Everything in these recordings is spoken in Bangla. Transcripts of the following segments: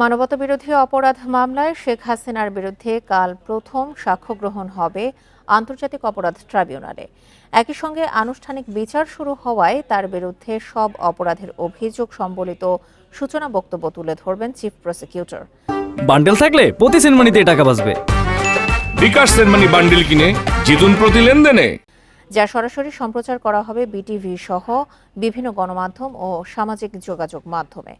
মানবতাবিরোধী অপরাধ মামলায় শেখ হাসিনার বিরুদ্ধে কাল প্রথম সাক্ষ্য গ্রহণ হবে আন্তর্জাতিক অপরাধ ট্রাইব্যুনালে। একই সঙ্গে আনুষ্ঠানিক বিচার শুরু হওয়ায় তার বিরুদ্ধে সব অপরাধের অভিযোগ সম্বলিত সূচনা বক্তব্য তুলে ধরবেন চিফ প্রসিকিউটর। বান্ডেল থাকলে প্রতি সেনমানিতে টাকা বাঁচবে। বিকাশ সেনমানি বান্ডিল কিনে জিতুন প্রতি লেনদেনে। যা সরাসরি সম্প্রচার করা হবে বিটিভি সহ বিভিন্ন গণমাধ্যম ও সামাজিক যোগাযোগ মাধ্যমে।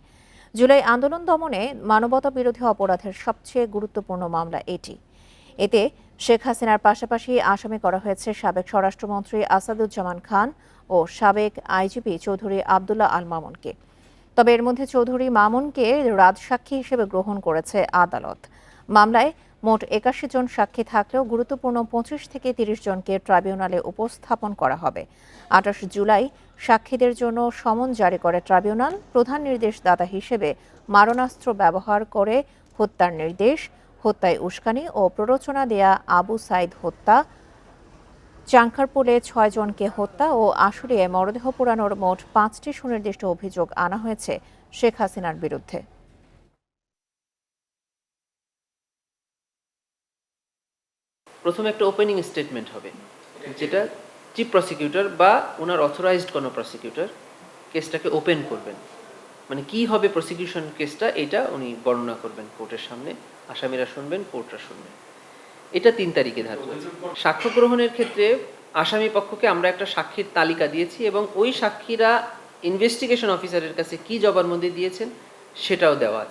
জুলাই আন্দোলন দমনে মানবতা বিরোধী অপরাধের সবচেয়ে গুরুত্বপূর্ণ মামলা এটি। এতে শেখ হাসিনার পাশাপাশি আসামি করা হয়েছে সাবেক স্বরাষ্ট্রমন্ত্রী আসাদুজ্জামান খান ও সাবেক আইজিপি চৌধুরী আবদুল্লাহ আল মামুনকে। তবে এর মধ্যে চৌধুরী মামুনকে রাজসাক্ষী হিসেবে গ্রহণ করেছে আদালত। মামলায় মোট একাশি জন সাক্ষী থাকলেও গুরুত্বপূর্ণ পঁচিশ থেকে তিরিশ জনকে ট্রাইব্যুনালে উপস্থাপন করা হবে। আঠাশ জুলাই সাক্ষীদের জন্য সমন জারি করে ট্রাইব্যুনাল। প্রধান নির্দেশদাতা হিসেবে মারণাস্ত্র ব্যবহার করে হত্যার নির্দেশ, হত্যায় উস্কানি ও প্ররোচনা দেয়া আবু সাইদ হত্যা চাঙ্কারপুলে ছয় জনকে হত্যা ও আশুলিয়ে মরদেহ পোড়ানোর মোট পাঁচটি সুনির্দিষ্ট অভিযোগ আনা হয়েছে শেখ হাসিনার বিরুদ্ধে। প্রথমে একটা ওপেনিং স্টেটমেন্ট হবে যেটা চিফ প্রসিকিউটর বা ওনার অথরাইজড কোনো প্রসিকিউটর কেসটাকে ওপেন করবেন। মানে কি হবে প্রসিকিউশন কেসটা এটা উনি বর্ণনা করবেন কোর্টের সামনে আসামিরা শুনবেন কোর্টরা শুনবেন এটা তিন তারিখে ধার্য সাক্ষ্য গ্রহণের ক্ষেত্রে আসামি পক্ষকে আমরা একটা সাক্ষীর তালিকা দিয়েছি এবং ওই সাক্ষীরা ইনভেস্টিগেশন অফিসারের কাছে কি জবানবন্দি দিয়েছেন সেটাও দেওয়া